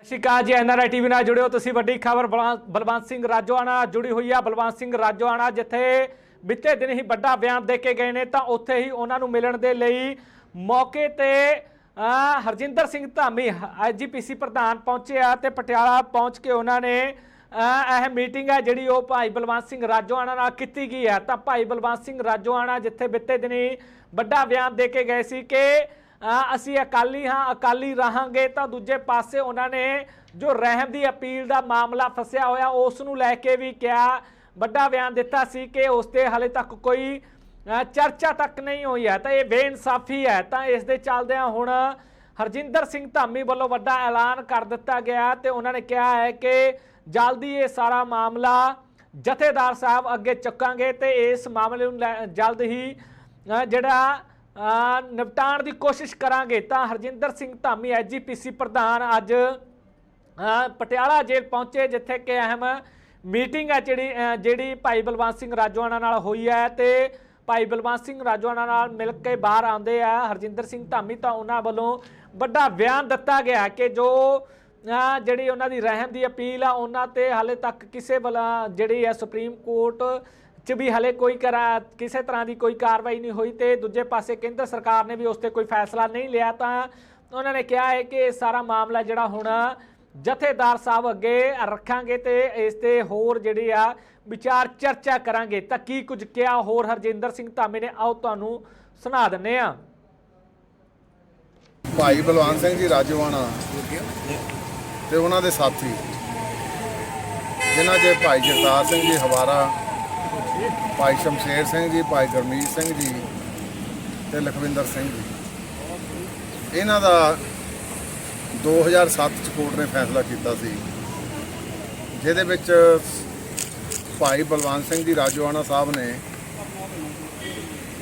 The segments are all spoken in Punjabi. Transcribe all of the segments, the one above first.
ਸਤਿ ਸ਼੍ਰੀ ਅਕਾਲ ਜੀ ਐਨਆਰਆਈ ਟੀਵੀ ਨਾਲ ਜੁੜਿਓ ਤੁਸੀਂ। ਵੱਡੀ ਖਬਰ ਬਲਵੰਤ ਸਿੰਘ ਰਾਜੋਆਣਾ ਜੁੜੀ ਹੋਈ ਆ। ਬਲਵੰਤ ਸਿੰਘ ਰਾਜੋਆਣਾ, ਜਿੱਥੇ ਬੀਤੇ ਦਿਨ ਹੀ ਵੱਡਾ ਬਿਆਨ ਦੇ ਕੇ ਗਏ ਨੇ, ਤਾਂ ਉੱਥੇ ਹੀ ਉਹਨਾਂ ਨੂੰ ਮਿਲਣ ਦੇ ਲਈ ਮੌਕੇ ਤੇ ਹਰਜਿੰਦਰ ਸਿੰਘ ਧਾਮੀ ਐਜੀਪੀਸੀ ਪ੍ਰਧਾਨ ਪਹੁੰਚਿਆ ਆ ਤੇ ਪਟਿਆਲਾ ਪਹੁੰਚ ਕੇ ਉਹਨਾਂ ਨੇ ਇਹ ਮੀਟਿੰਗ ਹੈ ਜਿਹੜੀ ਉਹ ਭਾਈ ਬਲਵੰਤ ਸਿੰਘ ਰਾਜੋਆਣਾ ਨਾਲ ਕੀਤੀ ਗਈ ਹੈ। ਤਾਂ ਭਾਈ ਬਲਵੰਤ ਸਿੰਘ ਰਾਜੋਆਣਾ, ਜਿੱਥੇ ਬੀਤੇ ਦਿਨੀ ਵੱਡਾ ਬਿਆਨ ਦੇ ਕੇ ਗਏ ਸੀ ਕਿ ਅਸੀਂ ਅਕਾਲੀ ਹਾਂ, ਅਕਾਲੀ ਰਹਾਂਗੇ ਤਾਂ ਦੂਜੇ ਪਾਸੇ ਉਹਨਾਂ ਨੇ ਜੋ ਰਹਿਮ ਦੀ ਅਪੀਲ ਦਾ ਮਾਮਲਾ ਫਸਿਆ ਹੋਇਆ, ਉਸ ਨੂੰ ਲੈ ਕੇ ਵੀ ਕਿਹਾ, ਵੱਡਾ ਬਿਆਨ ਦਿੱਤਾ ਸੀ ਕਿ ਉਸ ਤੇ ਹਾਲੇ ਤੱਕ ਕੋਈ ਚਰਚਾ ਤੱਕ ਨਹੀਂ ਹੋਈ ਹੈ। ਤਾਂ ਇਹ ਬੇਇਨਸਾਫੀ ਹੈ। ਤਾਂ ਇਸ ਦੇ ਚੱਲਦਿਆਂ ਹੁਣ ਹਰਜਿੰਦਰ ਸਿੰਘ ਧਾਮੀ ਵੱਲੋਂ ਵੱਡਾ ਐਲਾਨ ਕਰ ਦਿੱਤਾ ਗਿਆ ਤੇ ਉਹਨਾਂ ਨੇ ਕਿਹਾ ਹੈ ਕਿ ਜਲਦੀ ਇਹ ਸਾਰਾ ਮਾਮਲਾ ਜਥੇਦਾਰ ਸਾਹਿਬ ਅੱਗੇ ਚੱਕਾਂਗੇ ਤੇ ਇਸ ਮਾਮਲੇ ਨੂੰ ਲੈ- ਜਲਦ ਹੀ ਜਿਹੜਾ ਅ, ਨਿਪਟਾਉਣ ਦੀ ਕੋਸ਼ਿਸ਼ ਕਰਾਂਗੇ ਤਾਂ ਹਰਜਿੰਦਰ ਸਿੰਘ ਧਾਮੀ ਐਜੀਪੀਸੀ ਪ੍ਰਧਾਨ ਅੱਜ ਪਟਿਆਲਾ ਜੇਲ੍ਹ ਪਹੁੰਚੇ ਜਿੱਥੇ ਕਿ ਅਹਿਮ ਮੀਟਿੰਗ ਹੈ ਜਿਹੜੀ ਜਿਹੜੀ ਭਾਈ ਬਲਵੰਤ ਸਿੰਘ ਰਾਜੋਆਣਾ ਨਾਲ ਹੋਈ ਹੈ ਤੇ ਭਾਈ ਬਲਵੰਤ ਸਿੰਘ ਰਾਜੋਆਣਾ ਨਾਲ ਮਿਲ ਕੇ ਬਾਹਰ ਆਉਂਦੇ ਆ। ਹਰਜਿੰਦਰ ਸਿੰਘ ਧਾਮੀ ਤਾਂ ਉਹਨਾਂ ਵੱਲੋਂ ਵੱਡਾ ਬਿਆਨ ਦਿੱਤਾ ਗਿਆ ਕਿ ਜੋ ਜਿਹੜੀ ਉਹਨਾਂ ਦੀ ਰਹਿਮ ਦੀ ਅਪੀਲ ਆ ਉਹਨਾਂ ਤੇ ਹਾਲੇ ਤੱਕ ਕਿਸੇ ਵੱਲ ਜਿਹੜੀ ਹੈ ਸੁਪਰੀਮ ਕੋਰਟ ਚ ਵੀ ਹਲੇ ਕੋਈ ਕਰਾ, ਕਿਸੇ ਤਰ੍ਹਾਂ ਦੀ ਕੋਈ ਕਾਰਵਾਈ ਨਹੀਂ ਹੋਈ ਤੇ ਦੂਜੇ ਪਾਸੇ ਕੇਂਦਰ ਸਰਕਾਰ ਨੇ ਵੀ ਉਸ ਤੇ ਕੋਈ ਫੈਸਲਾ ਨਹੀਂ ਲਿਆ ਤਾਂ ਉਹਨਾਂ ਨੇ ਕਿਹਾ ਹੈ ਕਿ ਇਹ ਸਾਰਾ ਮਾਮਲਾ ਜਿਹੜਾ ਹੁਣ ਜਥੇਦਾਰ ਸਾਹਿਬ ਅੱਗੇ ਰੱਖਾਂਗੇ ਤੇ ਇਸ ਤੇ ਹੋਰ ਜਿਹੜੀ ਆ ਵਿਚਾਰ ਚਰਚਾ ਕਰਾਂਗੇ। ਤਾਂ ਕੀ ਕੁਝ ਕਿਹਾ ਹੋਰ ਹਰਜਿੰਦਰ ਸਿੰਘ ਧਾਮੇ ਨੇ, ਆਓ ਤੁਹਾਨੂੰ ਸੁਣਾ ਦਿੰਨੇ ਆ ਭਾਈ ਬਲਵੰਤ ਸਿੰਘ ਜੀ ਰਾਜੋਆਣਾ ਤੇ ਉਹਨਾਂ ਦੇ ਸਾਥੀ, ਜਿਨ੍ਹਾਂ 'ਚ ਭਾਈ ਜਗਤਾਰ ਸਿੰਘ ਜੀ ਹਵਾਰਾ ਭਾਈ ਸ਼ਮਸ਼ੇਰ ਸਿੰਘ ਜੀ, ਭਾਈ ਗੁਰਮੀਤ ਸਿੰਘ ਜੀ ਤੇ ਲਖਵਿੰਦਰ ਸਿੰਘ ਜੀ। ਇਹਨਾਂ ਦਾ 2007 ਚ ਕੋਰਟ ਨੇ ਫੈਸਲਾ ਕੀਤਾ ਸੀ, ਜਿਹਦੇ ਵਿੱਚ ਭਾਈ ਬਲਵੰਤ ਸਿੰਘ ਜੀ ਰਾਜੋਆਣਾ ਸਾਹਿਬ ਨੇ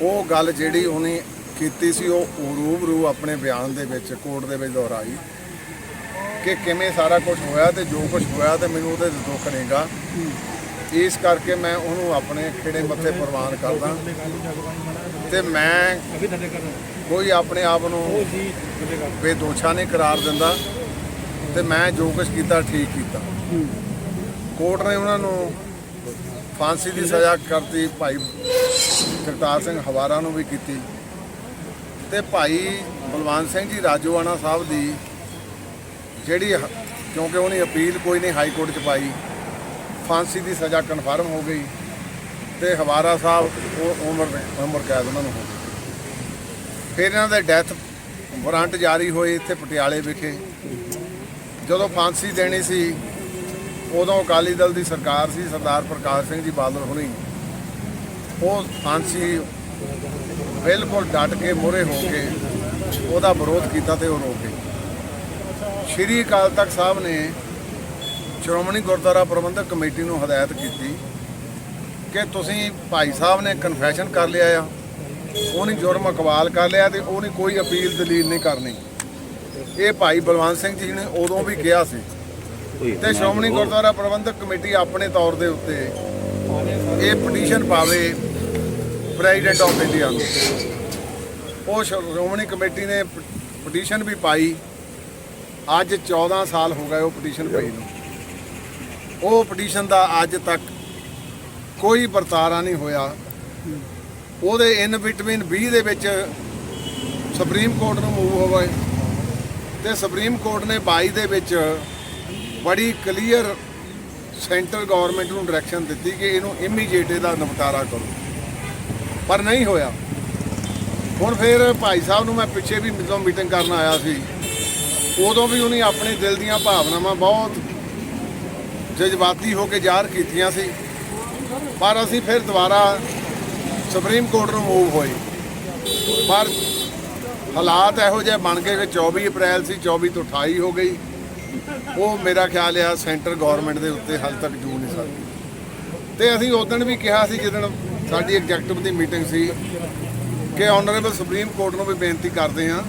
ਉਹ ਗੱਲ ਜਿਹੜੀ ਉਹਨੇ ਕੀਤੀ ਸੀ, ਉਹ ਰੂਬਰੂ ਆਪਣੇ ਬਿਆਨ ਦੇ ਵਿੱਚ, ਕੋਰਟ ਦੇ ਵਿੱਚ ਦੁਹਰਾਈ ਕਿ ਕਿਵੇਂ ਸਾਰਾ ਕੁਝ ਹੋਇਆ ਤੇ ਜੋ ਕੁਝ ਹੋਇਆ ਤੇ ਮੈਨੂੰ ਉਹਦੇ 'ਤੇ ਦੁੱਖ ਨਹੀਂਗਾ। ਇਸ ਕਰਕੇ ਮੈਂ ਉਹਨੂੰ ਆਪਣੇ ਖੇੜੇ ਮੱਥੇ ਪ੍ਰਵਾਨ ਕਰਦਾ। ਤੇ ਮੈਂ ਕੋਈ ਆਪਣੇ ਆਪ ਨੂੰ ਬੇਦੋਸ਼ਾ ਨਹੀਂ ਕਰਾਰ ਦਿੰਦਾ। ਤੇ ਮੈਂ ਜੋ ਕੁਝ ਕੀਤਾ, ਠੀਕ ਕੀਤਾ। ਕੋਰਟ ਨੇ ਉਹਨਾਂ ਨੂੰ ਫਾਂਸੀ ਦੀ ਸਜ਼ਾ ਕਰਤੀ। ਭਾਈ ਜਗਤਾਰ ਸਿੰਘ ਹਵਾਰਾ ਨੂੰ ਵੀ ਕੀਤੀ। ਤੇ ਭਾਈ ਬਲਵੰਤ ਸਿੰਘ ਜੀ ਰਾਜੋਆਣਾ ਸਾਹਿਬ ਦੀ ਜਿਹੜੀ ਕਿਉਂਕਿ ਉਹਨੇ ਅਪੀਲ ਕੋਈ ਨਹੀਂ ਹਾਈ ਕੋਰਟ ਚ ਪਾਈ। ਫਾਂਸੀ ਦੀ ਸਜ਼ਾ ਕਨਫਰਮ ਹੋ ਗਈ ਤੇ ਹਵਾਰਾ ਸਾਹਿਬ ਉਹ ਉਮਰ ਉਮਰ ਕੈਦ ਉਹਨਾਂ ਨੂੰ ਹੋ ਗਈ। ਫਿਰ ਇਹਨਾਂ ਦੇ ਡੈਥ ਵਾਰੰਟ ਜਾਰੀ ਹੋਏ ਇੱਥੇ ਪਟਿਆਲੇ ਵਿਖੇ। ਜਦੋਂ ਫਾਂਸੀ ਦੇਣੀ ਸੀ, ਉਦੋਂ ਅਕਾਲੀ ਦਲ ਦੀ ਸਰਕਾਰ ਸੀ, ਸਰਦਾਰ ਪ੍ਰਕਾਸ਼ ਸਿੰਘ ਜੀ ਬਾਦਲ ਹੋਣੀ। ਉਹ ਫਾਂਸੀ ਬਿਲਕੁਲ ਡਟ ਕੇ ਮੂਹਰੇ ਹੋ ਕੇ ਉਹਦਾ ਵਿਰੋਧ ਕੀਤਾ ਤੇ ਉਹ ਰੋਕ ਗਏ। ਸ਼੍ਰੀ ਅਕਾਲ ਤਖਤ ਸਾਹਿਬ ਨੇ ਸ਼੍ਰੋਮਣੀ ਗੁਰਦੁਆਰਾ ਪ੍ਰਬੰਧਕ ਕਮੇਟੀ ਨੂੰ ਹਦਾਇਤ ਕੀਤੀ ਕਿ ਤੁਸੀਂ ਭਾਈ ਸਾਹਿਬ ਨੇ ਕਨਫੈਸ਼ਨ ਕਰ ਲਿਆ ਆ ਉਹਨੇ ਜੁਰਮ ਇਕਬਾਲ ਕਰ ਲਿਆ ਤੇ ਉਹਨੇ ਕੋਈ ਅਪੀਲ ਦਲੀਲ ਨਹੀਂ ਕਰਨੀ। ਇਹ ਭਾਈ ਬਲਵੰਤ ਸਿੰਘ ਜੀ ਨੇ ਉਦੋਂ ਵੀ ਕਿਹਾ ਸੀ ਤੇ ਸ਼੍ਰੋਮਣੀ ਗੁਰਦੁਆਰਾ ਪ੍ਰਬੰਧਕ ਕਮੇਟੀ ਆਪਣੇ ਤੌਰ ਦੇ ਉੱਤੇ ਇਹ ਪਟੀਸ਼ਨ ਪਾਵੇ ਪ੍ਰੈਜ਼ੀਡੈਂਟ ਆਫ ਇੰਡੀਆ ਨੂੰ। ਉਹ ਸ਼੍ਰੋਮਣੀ ਕਮੇਟੀ ਨੇ ਪਟੀਸ਼ਨ ਵੀ ਪਾਈ। ਅੱਜ 14 ਸਾਲ ਹੋ ਗਏ ਉਹ ਪਟੀਸ਼ਨ ਪਈ ਨੂੰ। ਉਹ ਪਟੀਸ਼ਨ ਦਾ ਅੱਜ ਤੱਕ ਕੋਈ ਵਰਤਾਰਾ ਨਹੀਂ ਹੋਇਆ। ਉਹਦੇ ਇਨ ਬਿਟਵੀਨ 20 ਦੇ ਵਿੱਚ ਸੁਪਰੀਮ ਕੋਰਟ ਨੂੰ ਮੂਵ ਹੋਵੇ ਤੇ ਸੁਪਰੀਮ ਕੋਰਟ ਨੇ 22 ਦੇ ਵਿੱਚ ਬੜੀ ਕਲੀਅਰ ਸੈਂਟਰ ਗਵਰਨਮੈਂਟ ਨੂੰ ਡਾਇਰੈਕਸ਼ਨ ਦਿੱਤੀ ਕਿ ਇਹਨੂੰ ਇਮੀਡੀਏਟ ਇਹਦਾ ਨਿਪਟਾਰਾ ਕਰੋ। ਪਰ ਨਹੀਂ ਹੋਇਆ। ਹੁਣ ਫਿਰ ਭਾਈ ਸਾਹਿਬ ਨੂੰ ਮੈਂ ਪਿੱਛੇ ਵੀ ਜਦੋਂ ਮੀਟਿੰਗ ਕਰਨ ਆਇਆ ਸੀ, ਉਦੋਂ ਵੀ ਉਹਨੇ ਆਪਣੇ ਦਿਲ ਦੀਆਂ ਭਾਵਨਾਵਾਂ ਬਹੁਤ ਜਜ਼ਬਾਤੀ ਹੋ ਕੇ ਜ਼ਾਹਰ ਕੀਤੀਆਂ ਸੀ। ਪਰ ਅਸੀਂ ਫਿਰ ਦੁਬਾਰਾ ਸੁਪਰੀਮ ਕੋਰਟ ਨੂੰ ਮੂਵ ਹੋਏ। ਪਰ ਹਾਲਾਤ ਇਹੋ ਜਿਹੇ ਬਣ ਗਏ ਕਿ 24 ਅਪ੍ਰੈਲ ਸੀ 24 ਤੋਂ 28 ਹੋ ਗਈ। ਉਹ ਮੇਰਾ ਖਿਆਲ ਆ, ਸੈਂਟਰ ਗਵਰਨਮੈਂਟ ਦੇ ਉੱਤੇ ਹਾਲ ਤੱਕ ਜੂ ਨਹੀਂ ਸਕਦੀ। ਤੇ ਅਸੀਂ ਉਦੋਂ ਵੀ ਕਿਹਾ ਸੀ ਜਦੋਂ ਸਾਡੀ ਐਗਜ਼ੈਕਟਿਵ ਦੀ ਮੀਟਿੰਗ ਸੀ, ਕਿ ਆਨਰੇਬਲ ਸੁਪਰੀਮ ਕੋਰਟ ਨੂੰ ਵੀ ਬੇਨਤੀ ਕਰਦੇ ਹਾਂ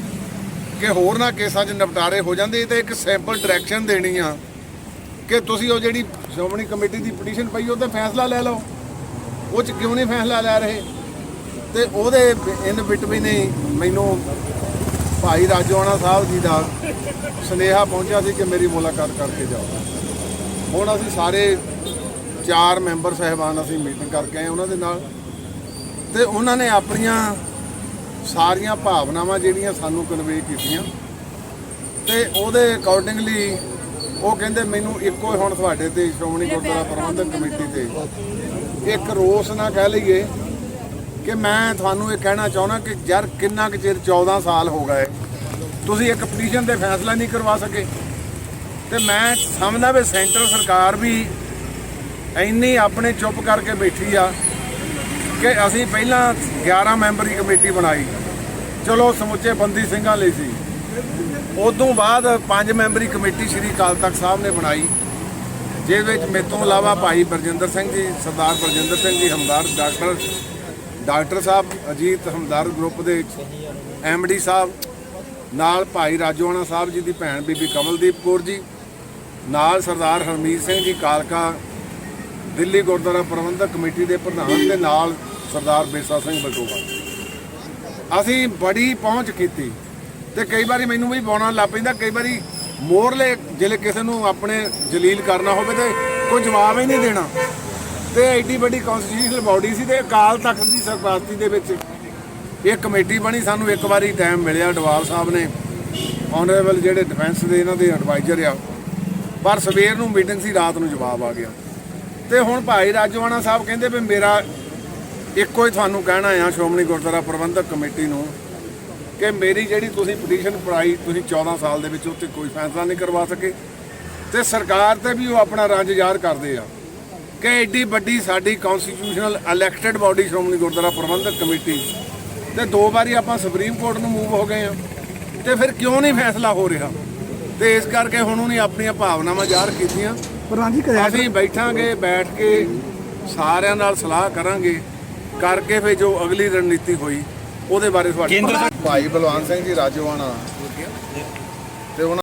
ਕਿ ਹੋਰ ਨਾ ਕੇਸਾਂ 'ਚ ਨਿਪਟਾਰੇ ਹੋ ਜਾਂਦੇ। ਇਹ ਇੱਕ ਸੈਂਪਲ ਡਾਇਰੈਕਸ਼ਨ ਦੇਣੀ ਆ। ਕਿ ਤੁਸੀਂ ਉਹ ਜਿਹੜੀ ਸ਼੍ਰੋਮਣੀ ਕਮੇਟੀ ਦੀ ਪਟੀਸ਼ਨ ਪਈ, ਉਹ ਤੇ ਫੈਸਲਾ ਲੈ ਲਓ। ਉਹ 'ਚ ਕਿਉਂ ਨਹੀਂ ਫੈਸਲਾ ਲੈ ਰਹੇ? ਤੇ ਉਹਦੇ ਇਨ ਬਿਟਵੀਨ ਹੀ ਮੈਨੂੰ ਭਾਈ ਰਾਜੋਆਣਾ ਸਾਹਿਬ ਜੀ ਦਾ ਸੁਨੇਹਾ ਪਹੁੰਚਿਆ ਸੀ ਕਿ ਮੇਰੀ ਮੁਲਾਕਾਤ ਕਰਕੇ ਜਾਓ। ਹੁਣ ਅਸੀਂ ਸਾਰੇ ਚਾਰ ਮੈਂਬਰ ਸਹਿਬਾਨ ਅਸੀਂ ਮੀਟਿੰਗ ਕਰਕੇ ਆਏ ਉਹਨਾਂ ਦੇ ਨਾਲ। ਤੇ ਉਹਨਾਂ ਨੇ ਆਪਣੀਆਂ ਸਾਰੀਆਂ ਭਾਵਨਾਵਾਂ ਜਿਹੜੀਆਂ ਸਾਨੂੰ ਕਨਵੇ ਕੀਤੀਆਂ, ਤੇ ਉਹਦੇ ਅਕੋਰਡਿੰਗਲੀ ਉਹ ਕਹਿੰਦੇ ਮੈਨੂੰ ਇੱਕੋ ਹੀ ਹੁਣ ਤੁਹਾਡੇ ਤੇ ਸ਼੍ਰੋਮਣੀ ਗੁਰਦੁਆਰਾ ਪ੍ਰਬੰਧਕ ਕਮੇਟੀ ਤੇ। ਇੱਕ ਰੋਸ ਨਾ ਕਹਿ ਲਈਏ ਕਿ ਮੈਂ ਤੁਹਾਨੂੰ ਇਹ ਕਹਿਣਾ ਚਾਹੁੰਦਾ ਕਿ ਯਾਰ ਕਿੰਨਾ ਕੁ ਚਿਰ 14 ਸਾਲ ਹੋ ਗਏ ਤੁਸੀਂ ਇੱਕ ਪਟੀਸ਼ਨ ਤੇ ਫੈਸਲਾ ਨਹੀਂ ਕਰਵਾ ਸਕੇ। ਤੇ ਮੈਂ ਸਮਝਦਾ ਵੀ ਸੈਂਟਰ ਸਰਕਾਰ ਵੀ ਇੰਨੀ ਆਪਣੇ ਚੁੱਪ ਕਰਕੇ ਬੈਠੀ ਆ ਕਿ ਅਸੀਂ ਪਹਿਲਾਂ 11 ਮੈਂਬਰੀ ਕਮੇਟੀ ਬਣਾਈ। ਚਲੋ ਸਮੁੱਚੇ ਬੰਦੀ ਸਿੰਘਾਂ ਲਈ ਸੀ। ਉਦੋਂ ਬਾਅਦ ਪੰਜ ਮੈਂਬਰੀ ਕਮੇਟੀ ਸ਼੍ਰੀ ਅਕਾਲ ਤਖਤ ਸਾਹਿਬ ਨੇ ਬਣਾਈ, ਜਿਹਦੇ ਵਿੱਚ ਮੇਰੇ ਤੋਂ ਇਲਾਵਾ ਭਾਈ ਬਰਜਿੰਦਰ ਸਿੰਘ ਜੀ, Sardar Barjinder Singh ji Hamdard doctor doctor sahib Ajit Hamdard group ਦੇ ਐਮਡੀ ਸਾਹਿਬ, ਨਾਲ ਭਾਈ ਰਾਜੋਆਣਾ ਸਾਹਿਬ ਜੀ ਦੀ ਭੈਣ ਬੀਬੀ ਕਮਲਦੀਪ ਕੌਰ ਜੀ, ਨਾਲ ਸਰਦਾਰ ਹਰਮੀਤ ਸਿੰਘ ਜੀ, ਕਾਲਕਾ ਦਿੱਲੀ ਗੁਰਦੁਆਰਾ ਪ੍ਰਬੰਧਕ ਕਮੇਟੀ ਦੇ ਪ੍ਰਧਾਨ ਦੇ ਨਾਲ ਸਰਦਾਰ ਬੇਸਾ ਸਿੰਘ ਬਟੋਵਾ। ਅਸੀਂ ਬੜੀ ਪਹੁੰਚ ਕੀਤੀ। ਤੇ ਕਈ ਵਾਰੀ ਮੈਨੂੰ ਵੀ ਬੋਣਾ ਲੱਗ ਪੈਂਦਾ, ਕਈ ਵਾਰੀ ਮੋਰਲੇ ਜਿਹੜੇ ਕਿਸੇ ਨੂੰ ਆਪਣੇ ਜਲੀਲ ਕਰਨਾ ਹੋਵੇ ਤੇ ਕੋਈ ਜਵਾਬ ਹੀ ਨਹੀਂ ਦੇਣਾ। ਤੇ ਐਡੀ ਵੱਡੀ ਕਨਸਟੀਟਿਊਸ਼ਨਲ ਬਾਡੀ ਸੀ ਤੇ ਅਕਾਲ ਤਖਤ ਦੀ ਸਰਪ੍ਰਸਤੀ ਦੇ ਵਿੱਚ ਇਹ ਕਮੇਟੀ ਬਣੀ, ਸਾਨੂੰ ਇੱਕ ਵਾਰੀ ਟਾਈਮ ਮਿਲਿਆ ਡਵਾਲ ਸਾਹਿਬ ਨੇ। ਆਨਰੇਬਲ ਜਿਹੜੇ ਡਿਫੈਂਸ ਦੇ ਇਹਨਾਂ ਦੇ ਐਡਵਾਈਜ਼ਰ ਆ। ਪਰ ਸਵੇਰ ਨੂੰ ਮੀਟਿੰਗ ਸੀ, ਰਾਤ ਨੂੰ ਜਵਾਬ ਆ ਗਿਆ। ਤੇ ਹੁਣ ਭਾਈ ਰਾਜਵਾਨਾ ਸਾਹਿਬ ਕਹਿੰਦੇ ਵੀ ਮੇਰਾ ਇੱਕੋ ਹੀ ਤੁਹਾਨੂੰ ਕਹਿਣਾ ਆ ਸ਼੍ਰੋਮਣੀ ਗੁਰਦੁਆਰਾ ਪ੍ਰਬੰਧਕ ਕਮੇਟੀ ਨੂੰ ਕਿ ਮੇਰੀ ਜਿਹੜੀ ਤੁਸੀਂ ਪਟੀਸ਼ਨ ਪੜਾਈ ਤੁਸੀਂ 14 ਸਾਲ ਦੇ ਵਿੱਚ ਉੱਤੇ ਕੋਈ ਫੈਸਲਾ ਨਹੀਂ ਕਰਵਾ ਸਕੇ। ਤੇ ਸਰਕਾਰ ਤੇ ਵੀ ਉਹ ਆਪਣਾ ਰੰਜ ਜ਼ਾਹਰ ਕਰਦੇ ਆ ਕਿ ਐਡੀ ਵੱਡੀ ਸਾਡੀ constitutional elected body Shiromani Gurdwara Prabandhak committee ਤੇ ਦੋ ਵਾਰੀ ਆਪਾਂ ਸੁਪਰੀਮ ਕੋਰਟ ਨੂੰ ਮੂਵ ਹੋ ਗਏ ਆ ਤੇ ਫਿਰ ਕਿਉਂ ਨਹੀਂ ਫੈਸਲਾ ਹੋ ਰਿਹਾ? ਤੇ ਇਸ ਕਰਕੇ ਹੁਣ ਉਹਨੇ ਆਪਣੀਆਂ ਭਾਵਨਾਵਾਂ ਜ਼ਾਹਰ ਕੀਤੀਆਂ। ਜੀ ਕਰਿਆ ਅਸੀਂ ਬੈਠਾਂਗੇ ਬੈਠ ਕੇ ਸਾਰਿਆਂ ਨਾਲ ਸਲਾਹ ਕਰਾਂਗੇ ਕਰਕੇ ਫਿਰ ਜੋ ਅਗਲੀ ਰਣਨੀਤੀ ਹੋਈ ਉਹਦੇ ਬਾਰੇ ਤੁਹਾਡੇ ਭਾਈ ਬਲਵਾਨ ਸਿੰਘ ਜੀ ਰਾਜੋਆਣਾ ਤੇ ਉਹਨਾਂ